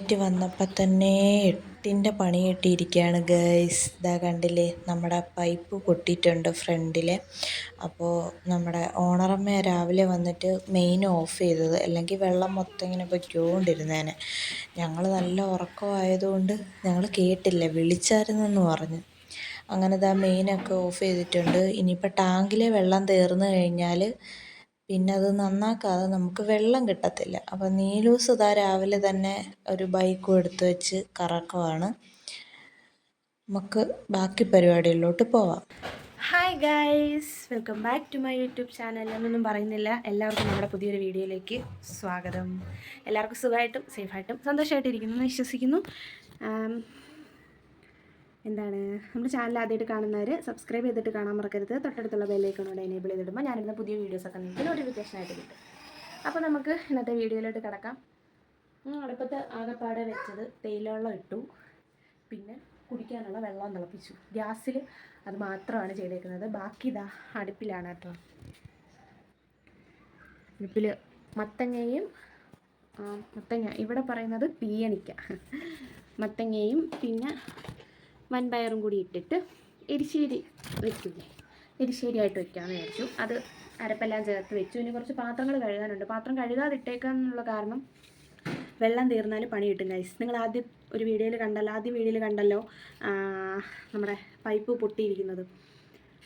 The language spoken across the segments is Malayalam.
എഴുന്നേറ്റ് വന്നപ്പോൾ തന്നെ എട്ടിന്റെ പണി കിട്ടിയിരിക്കുകയാണ് ഗൈസ് ഇതാ കണ്ടില്ലേ നമ്മുടെ പൈപ്പ് പൊട്ടിയിട്ടുണ്ട് ഫ്രണ്ടിൽ അപ്പോൾ നമ്മുടെ ഓണറമ്മ രാവിലെ വന്നിട്ട് മെയിൻ ഓഫ് ചെയ്തത്. അല്ലെങ്കിൽ വെള്ളം മൊത്തം ഇങ്ങനെ പൊയ്ക്കൊണ്ടിരുന്നേനെ. ഞങ്ങൾ നല്ല ഉറക്കമായതുകൊണ്ട് ഞങ്ങൾ കേട്ടില്ല വിളിച്ചായിരുന്നെന്ന് പറഞ്ഞു. അങ്ങനെ ഇതാ മെയിനൊക്കെ ഓഫ് ചെയ്തിട്ടുണ്ട്. ഇനിയിപ്പോൾ ടാങ്കിലെ വെള്ളം തീർന്നു കഴിഞ്ഞാൽ പിന്നെ അത് നന്നാക്കാതെ നമുക്ക് വെള്ളം കിട്ടത്തില്ല. അപ്പോൾ നീലൂസ് ഇതാ രാവിലെ തന്നെ ഒരു ബൈക്കും എടുത്തു വെച്ച് കറക്കമാണ് നമുക്ക് ബാക്കി പരിപാടികളിലോട്ട് പോവാം. Hi guys welcome back to my YouTube channel എന്നൊന്നും പറയുന്നില്ല. എല്ലാവർക്കും നമ്മുടെ പുതിയൊരു വീഡിയോയിലേക്ക് സ്വാഗതം. എല്ലാവർക്കും സുഖമായിട്ടും സേഫായിട്ടും സന്തോഷമായിട്ടിരിക്കുന്നു എന്ന് വിശ്വസിക്കുന്നു എന്താണ് നമ്മുടെ ചാനൽ ആദ്യമായിട്ട് കാണുന്നവർ സബ്സ്ക്രൈബ് ചെയ്തിട്ട് കാണാൻ മറക്കരുത്. തൊട്ടടുത്തുള്ള ബെല്ലൈക്കണോട് എനേബിൾ ചെയ്തിടുമ്പോൾ ഞാനിരുന്ന പുതിയ വീഡിയോസൊക്കെ നിങ്ങൾക്ക് നോട്ടിഫിക്കേഷൻ ആയിട്ട് കിട്ടും. അപ്പോൾ നമുക്ക് ഇന്നത്തെ വീഡിയോയിലോട്ട് കിടക്കാം. അടുപ്പത്ത് ആകെപ്പാടെ വെച്ചത് തേയിലവെള്ളം ഇട്ടു. പിന്നെ കുടിക്കാനുള്ള വെള്ളം തിളപ്പിച്ചു. ഗ്യാസിൽ അത് മാത്രമാണ് ചെയ്തേക്കുന്നത്. ബാക്കി ഇതാ അടുപ്പിലാണ് കേട്ടോ. അടുപ്പിൽ മത്തങ്ങയും മത്തങ്ങ. ഇവിടെ പറയുന്നത് പീയണിക്ക. മത്തങ്ങയും പിന്നെ വൻപയറും കൂടി ഇട്ടിട്ട് എരിശ്ശേരി വെക്കില്ലേ? എരിശ്ശേരി ആയിട്ട് വെക്കാമെന്ന് വിചാരിച്ചു. അത് അരപ്പെല്ലാം ചേർത്ത് വെച്ചു. ഇനി കുറച്ച് പാത്രങ്ങൾ കഴുകാനുണ്ട്. പാത്രം കഴുകാതിട്ടേക്കാന്നുള്ള കാരണം വെള്ളം തീർന്നാൽ പണി കിട്ടും ഗൈസ് നിങ്ങൾ ആദ്യം ഒരു വീഡിയോയിൽ കണ്ടല്ലോ ആദ്യം വീഡിയോയിൽ കണ്ടല്ലോ നമ്മുടെ പൈപ്പ് പൊട്ടിയിരിക്കുന്നത്.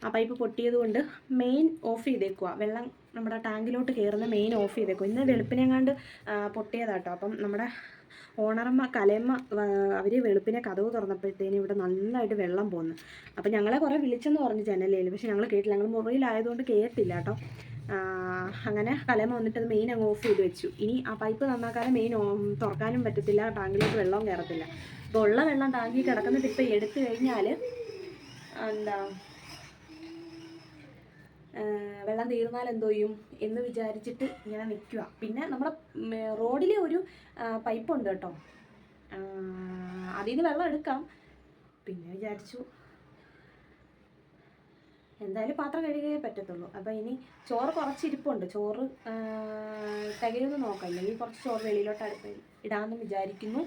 ആ പൈപ്പ് പൊട്ടിയത് കൊണ്ട് മെയിൻ ഓഫ് ചെയ്തേക്കുക വെള്ളം നമ്മുടെ ടാങ്കിലോട്ട് കയറുന്ന മെയിൻ ഓഫ് ചെയ്തേക്കുക ഇന്ന് വെളുപ്പിനെങ്ങാണ്ട് പൊട്ടിയതാട്ടോ. അപ്പം നമ്മുടെ ഓണറമ്മ കലയമ്മ അവർ വെളുപ്പിനെ കഥവ് തുറന്നപ്പോഴത്തേനും ഇവിടെ നന്നായിട്ട് വെള്ളം പോകുന്നു അപ്പോൾ ഞങ്ങളെ കുറേ വിളിച്ചെന്ന് പറഞ്ഞു ജനലയിൽ പക്ഷെ ഞങ്ങൾ കേട്ടില്ല. ഞങ്ങൾ മുറിയിലായതുകൊണ്ട് കേട്ടില്ല കേട്ടോ. അങ്ങനെ കലയമ്മ വന്നിട്ട് അത് മെയിൻ അങ്ങ് ഓഫ് ചെയ്ത് വെച്ചു. ഇനി ആ പൈപ്പ് നന്നാക്കാതെ മെയിൻ തുറക്കാനും പറ്റത്തില്ല ടാങ്കിലോട്ട് വെള്ളവും കയറത്തില്ല. അപ്പോൾ ഉള്ള വെള്ളം ടാങ്കിൽ കിടക്കുന്നത് ഇപ്പോൾ എടുത്തു കഴിഞ്ഞാൽ എന്താ വെള്ളം തീർന്നാൽ എന്തോ ചെയ്യും എന്ന് വിചാരിച്ചിട്ട് ഇങ്ങനെ നിൽക്കുക. പിന്നെ നമ്മുടെ റോഡിലെ ഒരു പൈപ്പ് ഉണ്ട് കേട്ടോ. അതിൽ നിന്ന് വെള്ളം എടുക്കാം. പിന്നെ വിചാരിച്ചു എന്തായാലും പാത്രം കഴുകിയേ പറ്റത്തുള്ളൂ. അപ്പോൾ ഇനി ചോറ് കുറച്ച് ഇരിപ്പുണ്ട് ചോറ് തികയൊന്നും നോക്കാം. ഇല്ലെങ്കിൽ കുറച്ച് ചോറ് വെളിയിലോട്ട് അടുപ്പ് ഇടാമെന്ന് വിചാരിക്കുന്നു.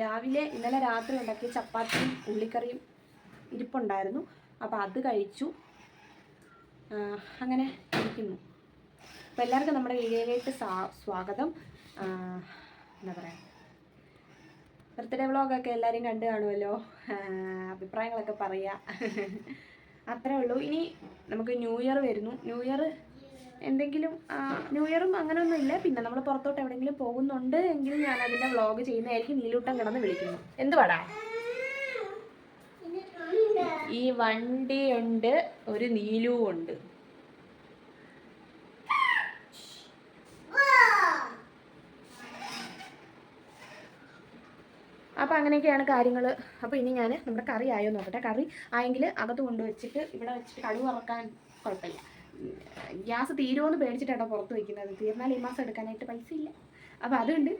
രാവിലെ ഇന്നലെ രാത്രി ഉണ്ടാക്കിയ ചപ്പാത്തിയും ഉള്ളിക്കറിയും ഇരിപ്പുണ്ടായിരുന്നു. അപ്പോൾ അത് കഴിച്ചു. അങ്ങനെ ഇരിക്കുന്നു. അപ്പോൾ എല്ലാവർക്കും നമ്മുടെ വീഡിയോയിലേക്ക് സ്വാഗതം. എന്താ പറയുക ബർത്ത്ഡേ വ്ളോഗൊക്കെ എല്ലാവരും കണ്ടു കാണുമല്ലോ. അഭിപ്രായങ്ങളൊക്കെ പറയുക അത്രേ ഉള്ളൂ. ഇനി നമുക്ക് ന്യൂ ഇയർ വരുന്നു. ന്യൂ ഇയർ എന്തെങ്കിലും ന്യൂ ഇയറും അങ്ങനെയൊന്നും ഇല്ല. പിന്നെ നമ്മൾ പുറത്തോട്ട് എവിടെയെങ്കിലും പോകുന്നുണ്ട് എങ്കിൽ ഞാൻ അതിന്റെ വ്ളോഗ് ചെയ്യുന്നതായിരിക്കും. നീലൂട്ടം കിടന്ന് വിളിക്കുന്നു. എന്തുവാടാ? ഈ വണ്ടിയുണ്ട് ഒരു നീലുവും ഉണ്ട് അപ്പോൾ അങ്ങനെയൊക്കെയാണ് കാര്യങ്ങൾ അപ്പോൾ ഇനി ഞാൻ നമ്മുടെ കറി ആയോ നോക്കട്ടെ. കറി ആയെങ്കിൽ അകത്ത് കൊണ്ടുവച്ചിട്ട് ഇവിടെ വെച്ചിട്ട് കടുവ് ഇറക്കാൻ കുഴപ്പമില്ല. ഗ്യാസ് തീരുമെന്ന് പേടിച്ചിട്ടാണ് പുറത്ത് വയ്ക്കുന്നത് തീർന്നാൽ ഈ മാസം എടുക്കാനായിട്ട് പൈസ ഇല്ല അപ്പോൾ അതുകൊണ്ട്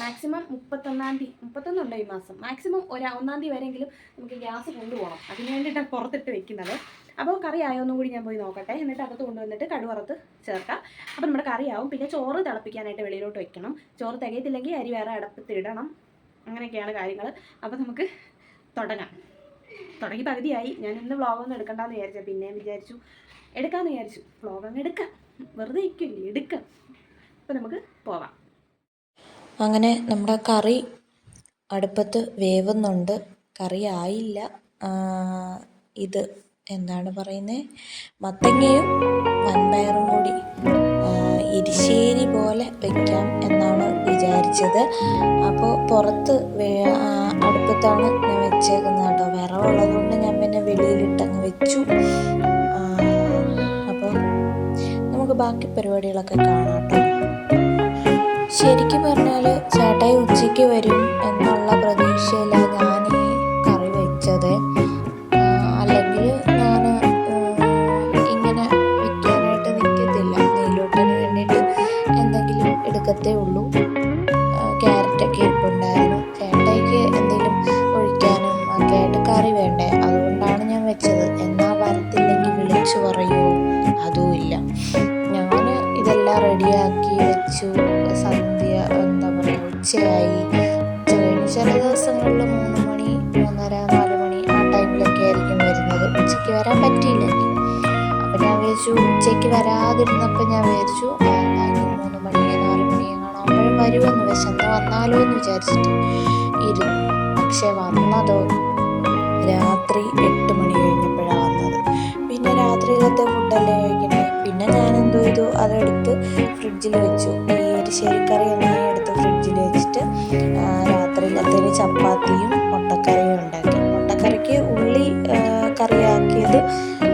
മാക്സിമം മുപ്പത്തൊന്നാം തീയതി മുപ്പത്തൊന്നുണ്ടോ ഈ മാസം? മാക്സിമം ഒരു ഒന്നാം തീയതി വരെയെങ്കിലും നമുക്ക് ഗ്യാസ് കൊണ്ടുപോകണം. അതിന് വേണ്ടിയിട്ടാണ് പുറത്തിട്ട് വെക്കുന്നത്. അപ്പോൾ കറി ആയോന്നും കൂടി ഞാൻ പോയി നോക്കട്ടെ. എന്നിട്ട് അകത്ത് കൊണ്ടുവന്നിട്ട് കടുവറത്ത് ചേർക്കാം. അപ്പോൾ നമ്മുടെ കറിയാവും പിന്നെ ചോറ് തിളപ്പിക്കാനായിട്ട് വെളിയിലോട്ട് വെക്കണം. ചോറ് തികയത്തില്ലെങ്കിൽ അരി വേറെ അടപ്പത്ത് ഇടണം. അങ്ങനെയൊക്കെയാണ് കാര്യങ്ങൾ അപ്പോൾ നമുക്ക് തുടങ്ങാം. തുടങ്ങി പകുതിയായി. ഞാൻ ഇന്ന് വ്ളോഗൊന്നും എടുക്കണ്ടെന്ന് വിചാരിച്ചു. പിന്നെയും വിചാരിച്ചു. എടുക്കാമെന്ന് വിചാരിച്ചു. വ്ളോഗ് അങ്ങ് എടുക്കാം. വെറുതെ ഇരിക്കില്ലേ എടുക്കാം. അപ്പോൾ നമുക്ക് പോവാം. അങ്ങനെ നമ്മുടെ കറി അടുപ്പത്ത് വേവുന്നുണ്ട്. കറി ആയില്ല. ഇത് എന്താണ് പറയുന്നത് മത്തങ്ങയും വൻപയറും കൂടി ഇരിശ്ശേരി പോലെ വയ്ക്കാം എന്നാണ് വിചാരിച്ചത്. അപ്പോൾ പുറത്ത് അടുപ്പത്താണ് ഞാൻ വെച്ചേക്കുന്നത് കേട്ടോ. വിറവുള്ളത് കൊണ്ട് ഞാൻ പിന്നെ വെളിയിലിട്ടങ്ങ് വെച്ചു. അപ്പോൾ നമുക്ക് ബാക്കി പരിപാടികളൊക്കെ കാണാം കേട്ടോ. ശരിക്കും പറഞ്ഞാൽ ചേട്ടായി ഉച്ചയ്ക്ക് വരും എന്നുള്ള പ്രതീക്ഷയിലാണ് റെഡിയാക്കി വെച്ചു. സന്ധ്യ എന്താ പറയുക ഉച്ചയായി. ചില ചില ദിവസങ്ങളിൽ മൂന്ന് മണി മൂന്നര നാല് മണി ആ ടൈമിലൊക്കെ ആയിരിക്കും വരുന്നത്. ഉച്ചയ്ക്ക് വരാൻ പറ്റിയില്ല അപ്പം ഞാൻ വിചാരിച്ചു ഉച്ചയ്ക്ക് വരാതിരുന്നപ്പോൾ ഞാൻ വിചാരിച്ചു മൂന്ന് മണി നാല് മണി കാണാകുമ്പോഴും വരുമെന്ന് വിശന്ന് വന്നാലോ എന്ന് വിചാരിച്ചിട്ട് ഇരുന്നു. പക്ഷെ വന്നതോ രാത്രി എട്ട് മണി കഴിഞ്ഞപ്പോഴാണ് വന്നത്. പിന്നെ രാത്രിയിലത്തെ ഫുഡല്ലേ കഴിക്കണ്ടേ പിന്നെ ഞാൻ എന്തോ ചെയ്തു? അതെടുത്ത് ഫ്രിഡ്ജിൽ വെച്ചു. ഈ എരിശ്ശേരിക്കറി എല്ലാം എടുത്ത് ഫ്രിഡ്ജിൽ വെച്ചിട്ട് രാത്രി രാത്രിയിലത്തേന് ചപ്പാത്തിയും മുട്ടക്കറിയും ഉണ്ടാക്കി. മുട്ടക്കറിക്ക് ഉള്ളി കറിയാക്കിയത്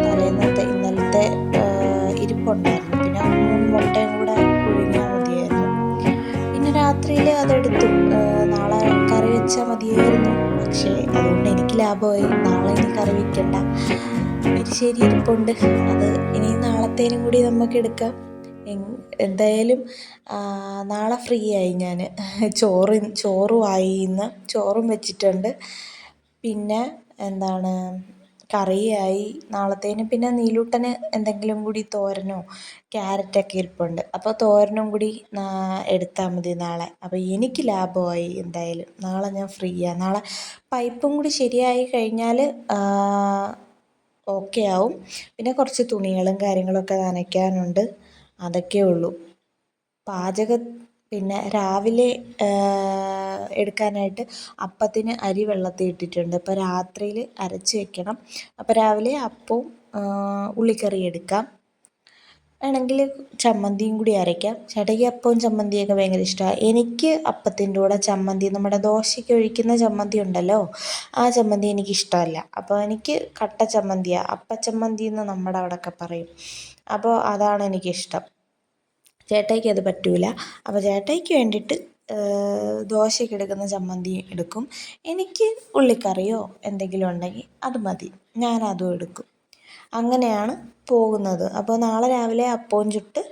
തലേന്നത്തെ ഇന്നലത്തെ ഇരിപ്പുണ്ടായിരുന്നു. പിന്നെ മൂന്ന് മുട്ടയും കൂടെ പുഴുങ്ങിയാൽ മതിയായിരുന്നു. പിന്നെ രാത്രിയിൽ അതെടുത്തു. നാളെ കറി വെച്ചാൽ മതിയായിരുന്നു. പക്ഷേ അതുകൊണ്ട് എനിക്ക് ലാഭമായി. നാളെ ഇനി കറി വെക്കണ്ട. എരിശ്ശേരി ഇരിപ്പുണ്ട്. അത് നാളത്തേനും കൂടി നമുക്ക് എടുക്കാം. എന്തായാലും നാളെ ഫ്രീ ആയി ഞാൻ ചോറ് ചോറുമായി ഇന്ന്. ചോറും വെച്ചിട്ടുണ്ട്. പിന്നെ എന്താണ് കറിയായി. നാളത്തേന് പിന്നെ നീലൂട്ടന് എന്തെങ്കിലും കൂടി തോരനോ ക്യാരറ്റൊക്കെ ഇരിപ്പുണ്ട്. അപ്പോൾ തോരനും കൂടി എടുത്താൽ മതി നാളെ. അപ്പോൾ എനിക്ക് ലാഭമായി എന്തായാലും. നാളെ ഞാൻ ഫ്രീയാണ് നാളെ പൈപ്പും കൂടി ശരിയായി കഴിഞ്ഞാൽ ഓക്കെ ആവും. പിന്നെ കുറച്ച് തുണികളും കാര്യങ്ങളൊക്കെ നനയ്ക്കാനുണ്ട്. അതൊക്കെ ഉള്ളൂ. പാചക പിന്നെ രാവിലെ എടുക്കാനായിട്ട് അപ്പത്തിന് അരി വെള്ളത്തിൽ ഇട്ടിട്ടുണ്ട്. അപ്പോൾ രാത്രിയിൽ അരച്ച് വെക്കണം. അപ്പോൾ രാവിലെ അപ്പവും ഉള്ളിക്കറി എടുക്കാം. വേണമെങ്കിൽ ചമ്മന്തിയും കൂടി അരയ്ക്കാം. ചേട്ടയ്ക്ക് അപ്പവും ചമ്മന്തിയൊക്കെ ഭയങ്കര ഇഷ്ടമാണ് എനിക്ക് അപ്പത്തിന്റെ കൂടെ ചമ്മന്തി നമ്മുടെ ദോശയ്ക്ക് ഒഴിക്കുന്ന ചമ്മന്തി ഉണ്ടല്ലോ ആ ചമ്മന്തി എനിക്ക് ഇഷ്ടമല്ല. അപ്പോൾ എനിക്ക് കട്ട ചമ്മന്തിയാണ് അപ്പച്ചമ്മന്തി എന്ന് നമ്മുടെ അവിടെയൊക്കെ പറയും. അപ്പോൾ അതാണ് എനിക്കിഷ്ടം. ചേട്ടായിക്ക് അത് പറ്റൂല. അപ്പോൾ ചേട്ടായിക്ക് വേണ്ടിയിട്ട് ദോശയ്ക്ക് എടുക്കുന്ന ചമ്മന്തി എടുക്കും. എനിക്ക് ഉള്ളിക്കറിയോ എന്തെങ്കിലും ഉണ്ടെങ്കിൽ അത് മതി. ഞാൻ അതും എടുക്കും. അങ്ങനെയാണ് പോകുന്നത്. അപ്പോൾ നാളെ രാവിലെ അപ്പവും ചുട്ട്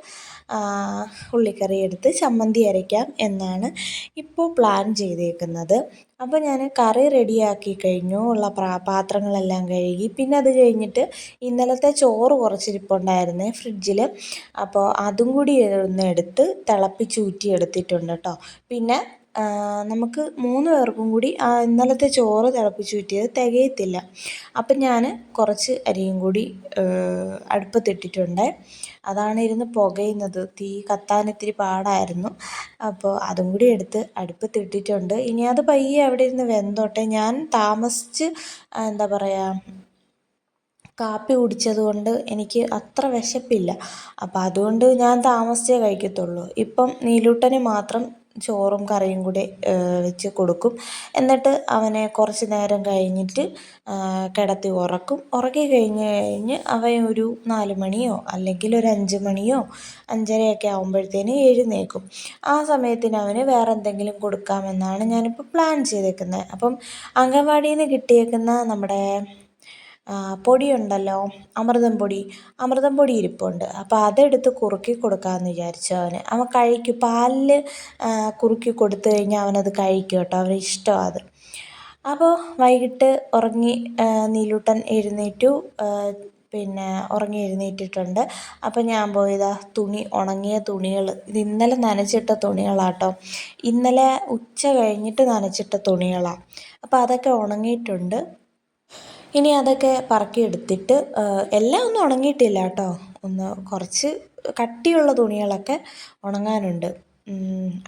ഉള്ളിക്കറി എടുത്ത് ചമ്മന്തി അരയ്ക്കാം എന്നാണ് ഇപ്പോൾ പ്ലാൻ ചെയ്തേക്കുന്നത്. അപ്പോൾ ഞാൻ കറി റെഡിയാക്കി കഴിഞ്ഞു. ഉള്ള പാത്രങ്ങളെല്ലാം കഴുകി. പിന്നെ അത് കഴിഞ്ഞിട്ട് ഇന്നലത്തെ ചോറ് കുറച്ചിരിപ്പുണ്ടായിരുന്നേ ഫ്രിഡ്ജിൽ. അപ്പോൾ അതും കൂടി ഒന്ന് എടുത്ത് തിളപ്പിച്ചൂറ്റി എടുത്തിട്ടുണ്ട് കേട്ടോ. പിന്നെ നമുക്ക് മൂന്ന് പേർക്കും കൂടി ആ ഇന്നലത്തെ ചോറ് തിളപ്പിച്ചൂറ്റിയത് തികയത്തില്ല. അപ്പം ഞാൻ കുറച്ച് അരിയും കൂടി അടുപ്പത്തിട്ടിട്ടുണ്ട്. അതാണ് ഇരുന്ന് പുകയുന്നത്. തീ കത്താൻ ഇത്തിരി പാടായിരുന്നു. അപ്പോൾ അതും കൂടി എടുത്ത് അടുപ്പത്തിട്ടിട്ടുണ്ട്. ഇനി അത് പയ്യെ അവിടെ ഇരുന്ന് വെന്തോട്ടെ. ഞാൻ താമസിച്ച് എന്താ പറയുക കാപ്പി കുടിച്ചത് കൊണ്ട് എനിക്ക് അത്ര വിശപ്പില്ല. അപ്പം അതുകൊണ്ട് ഞാൻ താമസിച്ചേ കഴിക്കത്തുള്ളൂ. ഇപ്പം നീലൂട്ടന് മാത്രം ചോറും കറിയും കൂടി വെച്ച് കൊടുക്കും. എന്നിട്ട് അവനെ കുറച്ച് നേരം കഴിഞ്ഞിട്ട് കിടത്തി ഉറക്കും. ഉറക്കി കഴിഞ്ഞ് കഴിഞ്ഞ് അവൻ ഒരു നാല് മണിയോ അല്ലെങ്കിൽ ഒരു അഞ്ച് മണിയോ അഞ്ചരയൊക്കെ ആകുമ്പോഴത്തേന് എഴുന്നേൽക്കും. ആ സമയത്തിന് അവന് വേറെ എന്തെങ്കിലും കൊടുക്കാമെന്നാണ് ഞാനിപ്പോൾ പ്ലാൻ ചെയ്തേക്കുന്നത്. അപ്പം അംഗൻവാടിയിൽ നിന്ന് കിട്ടിയേക്കുന്ന നമ്മുടെ പൊടിയുണ്ടല്ലോ അമൃതം പൊടി. അമൃതം പൊടി ഇരിപ്പുണ്ട്. അപ്പോൾ അതെടുത്ത് കുറുക്കി കൊടുക്കാമെന്ന് വിചാരിച്ചു അവന്. അവൻ കഴിക്കും. പാലിൽ കുറുക്കി കൊടുത്തു കഴിഞ്ഞാൽ അവനത് കഴിക്കും കേട്ടോ. അവന് ഇഷ്ടമാണ് അത്. അപ്പോൾ വൈകിട്ട് ഉറങ്ങി നീലൂട്ടൻ എഴുന്നേറ്റു. പിന്നെ ഉറങ്ങി എഴുന്നേറ്റിട്ടുണ്ട്. അപ്പോൾ ഞാൻ പോയതാ തുണി ഉണങ്ങിയ തുണികൾ ഇത് ഇന്നലെ നനച്ചിട്ട തുണികളാട്ടോ ഇന്നലെ ഉച്ച കഴിഞ്ഞിട്ട് നനച്ചിട്ട തുണികളാണ് അപ്പോൾ അതൊക്കെ ഉണങ്ങിയിട്ടുണ്ട്. ഇനി അതൊക്കെ പറക്കിയെടുത്തിട്ട് എല്ലാം ഒന്നും ഉണങ്ങിയിട്ടില്ല കേട്ടോ. ഒന്ന് കുറച്ച് കട്ടിയുള്ള തുണികളൊക്കെ ഉണങ്ങാനുണ്ട്.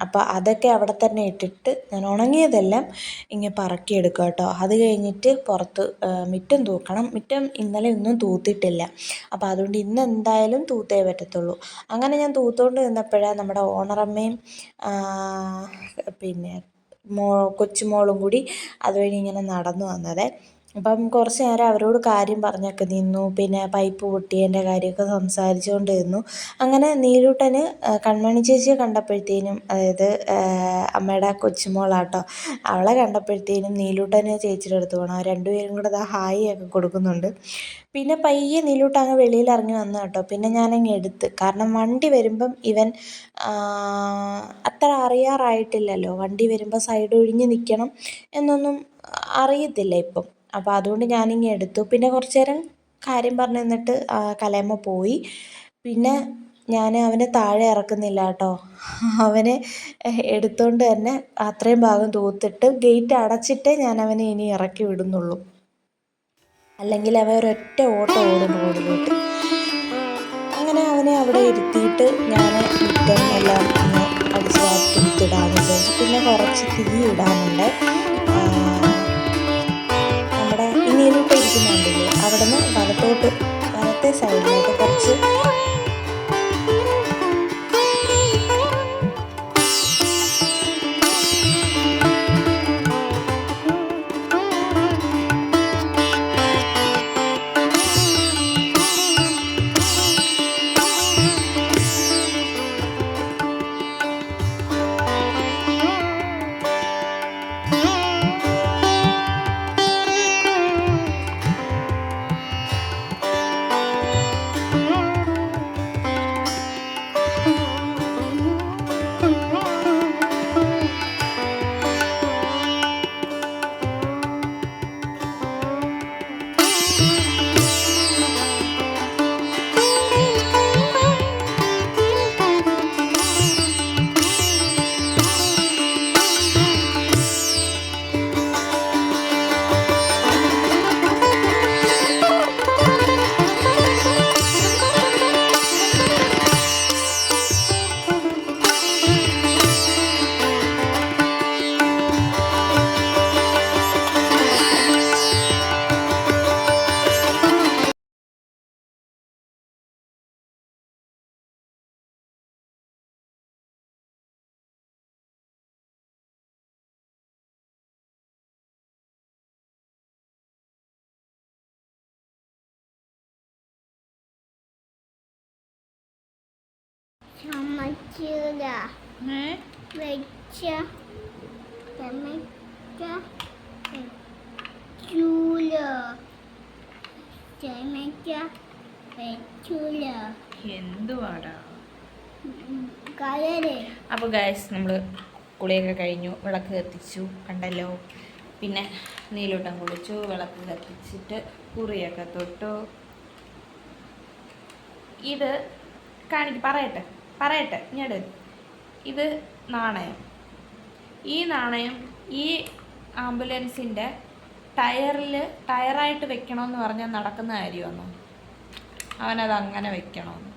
അപ്പോൾ അതൊക്കെ അവിടെ തന്നെ ഇട്ടിട്ട് ഞാൻ ഉണങ്ങിയതെല്ലാം ഇങ്ങനെ പറക്കിയെടുക്കുക കേട്ടോ. അത് കഴിഞ്ഞിട്ട് പുറത്ത് മിറ്റം തൂക്കണം. മിറ്റം ഇന്നലെ ഒന്നും തൂത്തിട്ടില്ല. അപ്പോൾ അതുകൊണ്ട് ഇന്ന് എന്തായാലും തൂത്തേ പറ്റത്തുള്ളൂ. അങ്ങനെ ഞാൻ തൂത്തുകൊണ്ട് നിന്നപ്പോഴാണ് നമ്മുടെ ഓണറമ്മയും പിന്നെ മോ കൊച്ചുമോളും കൂടി അതുവഴി ഇങ്ങനെ നടന്നു വന്നത്. അപ്പം കുറച്ച് നേരം അവരോട് കാര്യം പറഞ്ഞൊക്കെ നിന്നു. പിന്നെ പൈപ്പ് പൊട്ടിയതിന്റെ കാര്യമൊക്കെ സംസാരിച്ചുകൊണ്ടിരുന്നു. അങ്ങനെ നീലൂട്ടന് കൺമണി ചേച്ചിയെ കണ്ടപ്പോഴത്തേനും അതായത് അമ്മയുടെ കൊച്ചുമോളാട്ടോ അവളെ കണ്ടപ്പോഴത്തേനും നീലൂട്ടന് ചേച്ചിയുടെ അടുത്ത് പോകണം. രണ്ടുപേരും കൂടെ ദാ ഹായ് ഒക്കെ കൊടുക്കുന്നുണ്ട്. പിന്നെ പയ്യെ നീലൂട്ട് അങ്ങ് വെളിയിൽ ഇറങ്ങി വന്നു കേട്ടോ. പിന്നെ ഞാനങ്ങ് എടുത്ത്. കാരണം വണ്ടി വരുമ്പം ഇവൻ അത്ര അറിയാറായിട്ടില്ലല്ലോ. വണ്ടി വരുമ്പോൾ സൈഡ് ഒഴിഞ്ഞ് നിൽക്കണം എന്നൊന്നും അറിയത്തില്ല ഇപ്പം. അപ്പോൾ അതുകൊണ്ട് ഞാനിങ്ങ് എടുത്തു. പിന്നെ കുറച്ച് നേരം കാര്യം പറഞ്ഞ് നിന്നിട്ട് കലയമ്മ പോയി. പിന്നെ ഞാൻ അവനെ താഴെ ഇറക്കുന്നില്ല കേട്ടോ. അവനെ എടുത്തുകൊണ്ട് തന്നെ അത്രയും ഭാഗം തൂത്തിട്ട് ഗേറ്റ് അടച്ചിട്ടേ ഞാൻ അവനെ ഇനി ഇറക്കി വിടുന്നുള്ളൂ. അല്ലെങ്കിൽ അവൻ ഒരൊറ്റ ഓട്ടം ഓടും റോഡിലോട്ട് അങ്ങനെ അവനെ അവിടെ ഇരുത്തിയിട്ട് ഞാൻ മുറ്റം എല്ലാം അടിച്ച് വിചാരിച്ചു. പിന്നെ കുറച്ച് തീ ഇടാനുണ്ട്. നീരിട്ട് ഇരിക്കുന്നുണ്ടല്ലേ അവിടെ നിന്ന് വലത്തോട്ട് വലത്തെ സൈഡിലോട്ട് കുറച്ച് എന്തുവാടാ? അപ്പോൾ ഗായസ് നമ്മൾ കുളിയൊക്കെ കഴിഞ്ഞു വിളക്ക് കത്തിച്ചു കണ്ടല്ലോ. പിന്നെ നീലോട്ടം കുളിച്ചു വിളക്ക് കത്തിച്ചിട്ട് കുറിയൊക്കെ തൊട്ടു. ഇത് കാണിക്ക് പറയട്ടെ. പറയട്ടെ ഞാൻ ഇത് നാണയം. ഈ നാണയം ഈ ആംബുലൻസിന്റെ ടയറിൽ ടയറായിട്ട് വെക്കണമെന്ന് പറഞ്ഞാൽ നടക്കുന്ന കാര്യമൊന്നും? അവനത് അങ്ങനെ വെക്കണമെന്ന്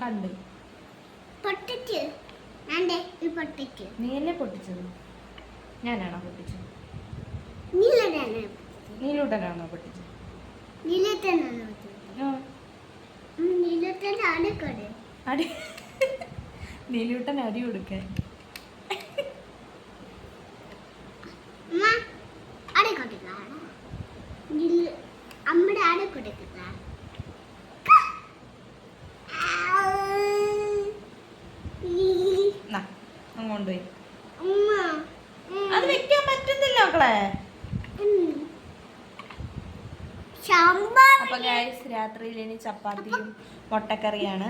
കണ്ട? പൊട്ടിച്ച്. പൊട്ടിച്ചത്? ഞാനാണോ പൊട്ടിച്ചത്? നീലൂട്ടനാണോ പഠിച്ചത് അടി നീലൂട്ടൻ അടി കൊടുക്കാൻ. അമ്മയുടെ അടി നാ അങ്ങോട്ട് പോയി അമ്മ അത് വെക്കാൻ പറ്റുന്നില്ല മക്കളെ ശമ്പളം അപ്പൊ ഗായ്സ് രാത്രിയിൽ ഇനി ചപ്പാത്തിയും മുട്ടക്കറിയാണ്.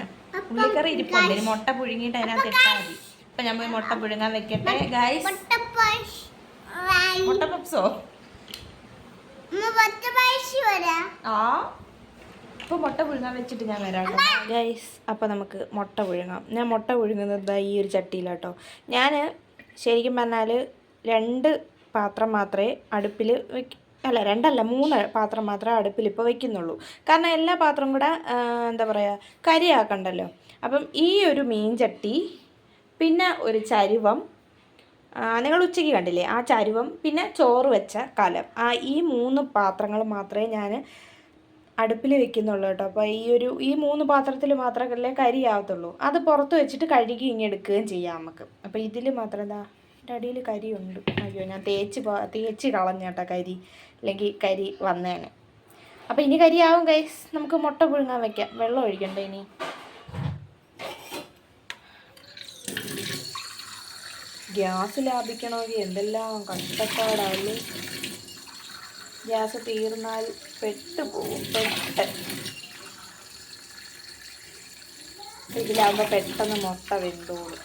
ഉള്ളിക്കറി ഇരിപ്പുണ്ട്. ഇനി മുട്ട പുഴുങ്ങിയിട്ട് അതിനകത്ത് ഇട്ടാൽ മതി. അപ്പൊ ഞാൻ പോയി മുട്ട പുഴുങ്ങാൻ വെക്കട്ടെ. ഗായ്സ് മുട്ട പപ്സോ? ആ. അപ്പോൾ മുട്ട പുഴുങ്ങാൻ വെച്ചിട്ട് ഞാൻ വരാം ഗൈസ് അപ്പോൾ നമുക്ക് മുട്ട പുഴുങ്ങാം. ഞാൻ മുട്ട പുഴുങ്ങുന്നത് ഈ ഒരു ചട്ടിയിലാട്ടോ ഞാൻ ശരിക്കും പറഞ്ഞാൽ രണ്ട് പാത്രം മാത്രമേ അടുപ്പിൽ വെക്ക അല്ല രണ്ടല്ല മൂന്ന് പാത്രം മാത്രമേ അടുപ്പിൽ ഇപ്പോൾ വെക്കുന്നുള്ളൂ. കാരണം എല്ലാ പാത്രം കൂടെ എന്താ പറയുക കരിയാക്കണ്ടല്ലോ. അപ്പം ഈ ഒരു മീൻ ചട്ടി പിന്നെ ഒരു ചരുവം നിങ്ങൾ ഉച്ചയ്ക്ക് കണ്ടില്ലേ ആ ചരുവം പിന്നെ ചോറ് വെച്ച കലം. ആ ഈ മൂന്ന് പാത്രങ്ങൾ മാത്രമേ ഞാൻ അടുപ്പിൽ വെക്കുന്നുള്ളൂ കേട്ടോ. അപ്പോൾ ഈ ഒരു ഈ മൂന്ന് പാത്രത്തിൽ മാത്രമല്ലേ കരിയാവത്തുള്ളൂ. അത് പുറത്ത് വെച്ചിട്ട് കഴുകി ഇങ്ങെടുക്കുകയും ചെയ്യാം നമുക്ക്. അപ്പോൾ ഇതിൽ മാത്രം എന്താ? എന്റെ അടിയിൽ കരിയുണ്ട്. അയ്യോ ഞാൻ തേച്ച് തേച്ച് കളഞ്ഞ കേട്ടോ കരി. അല്ലെങ്കിൽ കരി വന്നേനെ. അപ്പോൾ ഇനി കരിയാവും കൈസ് നമുക്ക് മുട്ട പുഴുങ്ങാൻ വെക്കാം. വെള്ളം ഒഴിക്കണ്ടേ ഇനി? ഗ്യാസ് ലാഭിക്കണമെങ്കിൽ എന്തെല്ലാം കഷ്ടപ്പാടാണ് ഗ്യാസ് തീർന്നാൽ പെട്ട് പോകും പെട്ട്. ഇതിലാകുമ്പോൾ പെട്ടെന്ന് മുട്ട വെന്തോളും.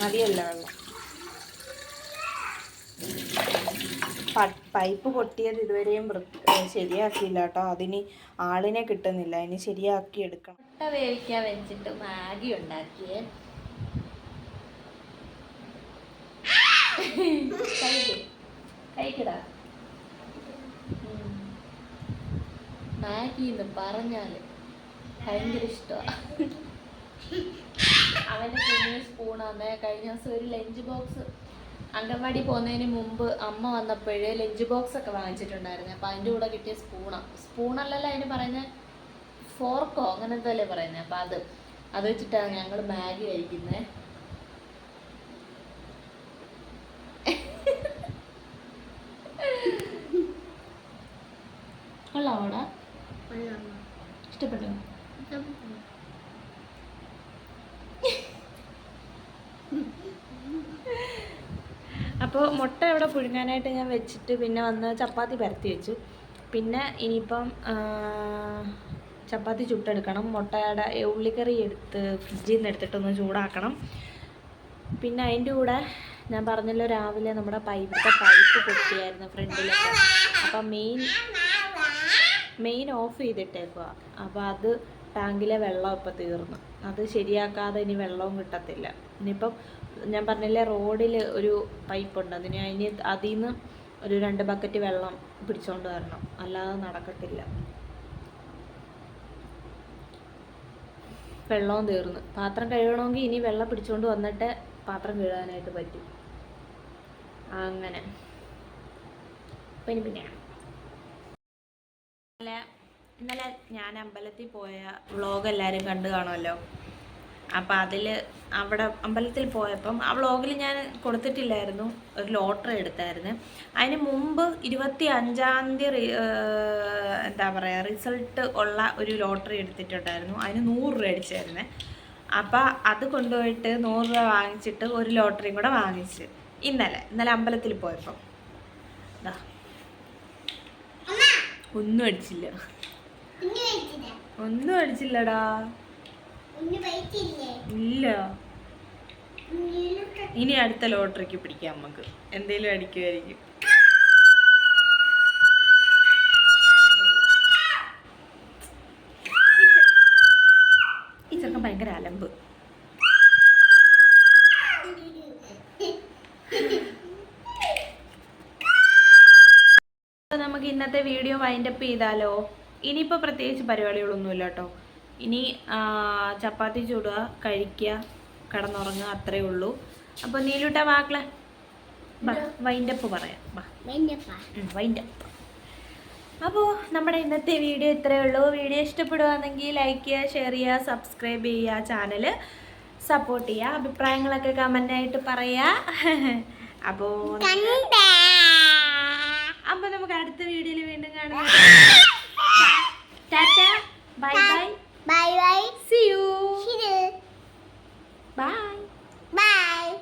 മതിയല്ലോ. വെള്ളം പൈപ്പ് പൊട്ടിയത് ഇതുവരെയും ശരിയാക്കിയില്ല കേട്ടോ. അതിന് ആളിനെ കിട്ടുന്നില്ല. അതിന് ശരിയാക്കി എടുക്കണം. മുട്ട വേവിക്കാൻ വെച്ചിട്ട് മാഗി ഉണ്ടാക്കിയേ. കഴിക്ക്. കഴിക്കടാ. മാഗി എന്ന് പറഞ്ഞാൽ ഭയങ്കര ഇഷ്ടമാണ് അവന്റെ കുഞ്ഞു സ്പൂണാണ് കഴിഞ്ഞ ദിവസം ഒരു ലഞ്ച് ബോക്സ് അംഗൻവാടി പോകുന്നതിന് മുമ്പ് അമ്മ വന്നപ്പോഴേ ലഞ്ച് ബോക്സ് ഒക്കെ വാങ്ങിച്ചിട്ടുണ്ടായിരുന്നു. അപ്പം അതിന്റെ കൂടെ കിട്ടിയ സ്പൂണാണ് സ്പൂണല്ലല്ലോ അതിന് പറയുന്നത് ഫോർക്കോ അങ്ങനെ എന്തല്ലേ പറയുന്നത് അപ്പം അത് അത് വെച്ചിട്ടാണ് ഞങ്ങൾ മാഗി കഴിക്കുന്നത് കൊള്ളാവോടാ ഇഷ്ടപ്പെട്ടോ? അപ്പോൾ മുട്ട ഇവിടെ പുഴുങ്ങാനായിട്ട് ഞാൻ വെച്ചിട്ട് പിന്നെ വന്ന് ചപ്പാത്തി പരത്തി വെച്ചു. പിന്നെ ഇനിയിപ്പം ചപ്പാത്തി ചുട്ടെടുക്കണം. മുട്ടയുടെ ഉള്ളിക്കറി എടുത്ത് ഫ്രിഡ്ജിൽ നിന്ന് എടുത്തിട്ടൊന്ന് ചൂടാക്കണം. പിന്നെ അതിന്റെ കൂടെ ഞാൻ പറഞ്ഞല്ലോ രാവിലെ നമ്മുടെ പൈപ്പിന്റെ പൈപ്പ് പൊട്ടിയായിരുന്നു ഫ്രണ്ടിലൊക്കെ. അപ്പം മെയിൻ മെയിൻ ഓഫ് ചെയ്തിട്ടേക്കുക അപ്പോൾ അത് ടാങ്കിലെ വെള്ളം ഇപ്പം തീർന്നു. അത് ശരിയാക്കാതെ ഇനി വെള്ളവും കിട്ടത്തില്ല. ഇനിയിപ്പം ഞാൻ പറഞ്ഞില്ലേ റോഡിൽ ഒരു പൈപ്പുണ്ട് അതിന് അതിന് അതിൽ നിന്ന് ഒരു രണ്ട് ബക്കറ്റ് വെള്ളം പിടിച്ചോണ്ട് വരണം. അല്ലാതെ നടക്കത്തില്ല. വെള്ളവും തീർന്നു. പാത്രം കഴുകണമെങ്കിൽ ഇനി വെള്ളം പിടിച്ചുകൊണ്ട് വന്നിട്ട് പാത്രം കഴുകാനായിട്ട് പറ്റും. അങ്ങനെ. പിന്നെ. ഇന്നലെ ഞാൻ അമ്പലത്തിൽ പോയ വ്ളോഗ് എല്ലാവരും കണ്ടു കാണുമല്ലോ? അപ്പം അതിൽ അവിടെ അമ്പലത്തിൽ പോയപ്പം ആ വ്ളോഗിൽ ഞാൻ കൊടുത്തിട്ടില്ലായിരുന്നു ഒരു ലോട്ടറി എടുത്തായിരുന്നു. അതിന് മുമ്പ് ഇരുപത്തി അഞ്ചാം തീയതി എന്താ പറയുക റിസൾട്ട് ഉള്ള ഒരു ലോട്ടറി എടുത്തിട്ടുണ്ടായിരുന്നു. അതിന് നൂറ് രൂപ അടിച്ചായിരുന്നേ. അപ്പം അത് കൊണ്ടുപോയിട്ട് നൂറ് രൂപ വാങ്ങിച്ചിട്ട് ഒരു ലോട്ടറിയും കൂടെ വാങ്ങിച്ച് ഇന്നലെ ഇന്നലെ അമ്പലത്തിൽ പോയപ്പം. ഒന്നും അടിച്ചില്ല. ഒന്നും അടിച്ചില്ലടാ. ഇല്ല. ഇനി അടുത്ത ലോട്ടറിക്ക് പിടിക്കാം നമുക്ക്. എന്തേലും അടിക്കുമായിരിക്കും ഈ ചെറുക്കൻ ഭയങ്കര അലമ്പ്. നമുക്ക് ഇന്നത്തെ വീഡിയോ വൈൻഡപ്പ് ചെയ്താലോ? ഇനിയിപ്പോൾ പ്രത്യേകിച്ച് പരിപാടികളൊന്നുമില്ല കേട്ടോ. ഇനി ചപ്പാത്തി ചൂടുക കഴിക്കുക കിടന്നുറങ്ങുക അത്രേ ഉള്ളൂ. അപ്പോൾ നീലൂട്ട വാക്കളെ വൈൻഡപ്പ് പറയാം. വൈൻഡപ്പ്? അപ്പോൾ നമ്മുടെ ഇന്നത്തെ വീഡിയോ ഇത്രയേ ഉള്ളൂ. വീഡിയോ ഇഷ്ടപ്പെടുകയാണെങ്കിൽ ലൈക്ക് ചെയ്യുക ഷെയർ ചെയ്യുക സബ്സ്ക്രൈബ് ചെയ്യുക ചാനൽ സപ്പോർട്ട് ചെയ്യുക അഭിപ്രായങ്ങളൊക്കെ കമന്റായിട്ട് പറയുക അപ്പോൾ അപ്പോൾ നമുക്ക് അടുത്ത വീഡിയോയിൽ വീണ്ടും കാണാം tata bye bye. Bye bye. See you. See you. Bye. Bye.